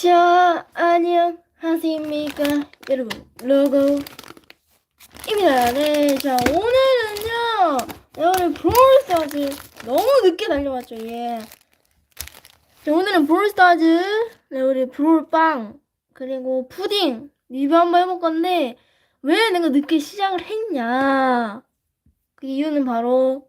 자, 안녕하십니까, 여러분. 로고입니다. 네, 자, 오늘은요, 네, 오늘 브롤스타즈 너무 늦게 달려왔죠, 예. 자, 오늘은 브롤스타즈, 네, 우리 브롤빵, 그리고 푸딩 리뷰 한번 해볼 건데, 왜 내가 늦게 시작을 했냐. 그 이유는 바로,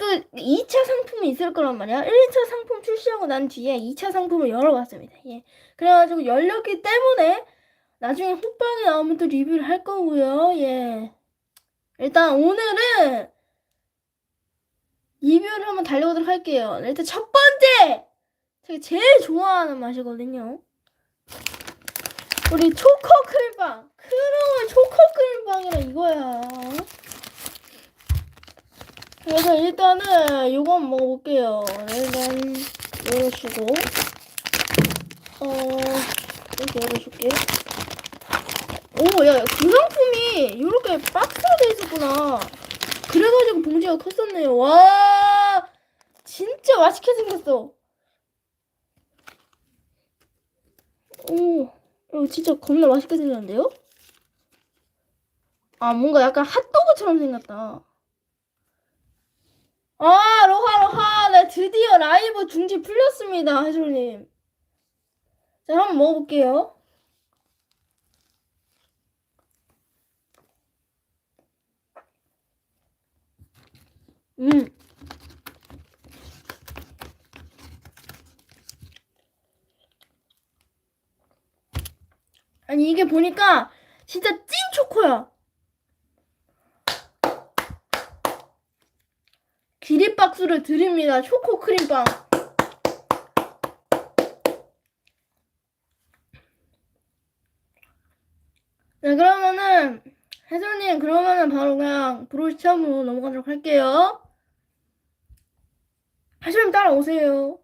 또 2차 상품이 있을 거란 말이야. 1차 상품 출시하고 난 뒤에 2차 상품을 열어봤습니다. 예. 그래가지고 열렸기 때문에 나중에 호빵이 나오면 또 리뷰를 할 거고요. 예. 일단 오늘은 리뷰를 한번 달려보도록 할게요. 일단 첫 번째! 제가 제일 좋아하는 맛이거든요. 우리 초코 크림빵. 크롱의 초코 크림빵이라 이거야. 그래서 일단은 요거 한번 먹어볼게요. 일단 열어주고 어 이렇게 열어줄게. 오, 야, 그 상품이 이렇게 박스로 돼 있었구나. 그래가지고 봉지가 컸었네요. 와, 진짜 맛있게 생겼어. 오, 이거 진짜 겁나 맛있게 생겼는데요? 아, 뭔가 약간 핫도그처럼 생겼다. 아, 로하, 로하. 네, 드디어 라이브 중지 풀렸습니다, 해솔님. 자, 한번 먹어볼게요. 음. 아니, 이게 보니까 진짜 찐 초코야. 기립박수를 드립니다. 초코 크림빵. 네, 그러면은, 해솔님, 그러면은 바로 그냥 브롤 시험으로 넘어가도록 할게요. 해솔님 따라오세요.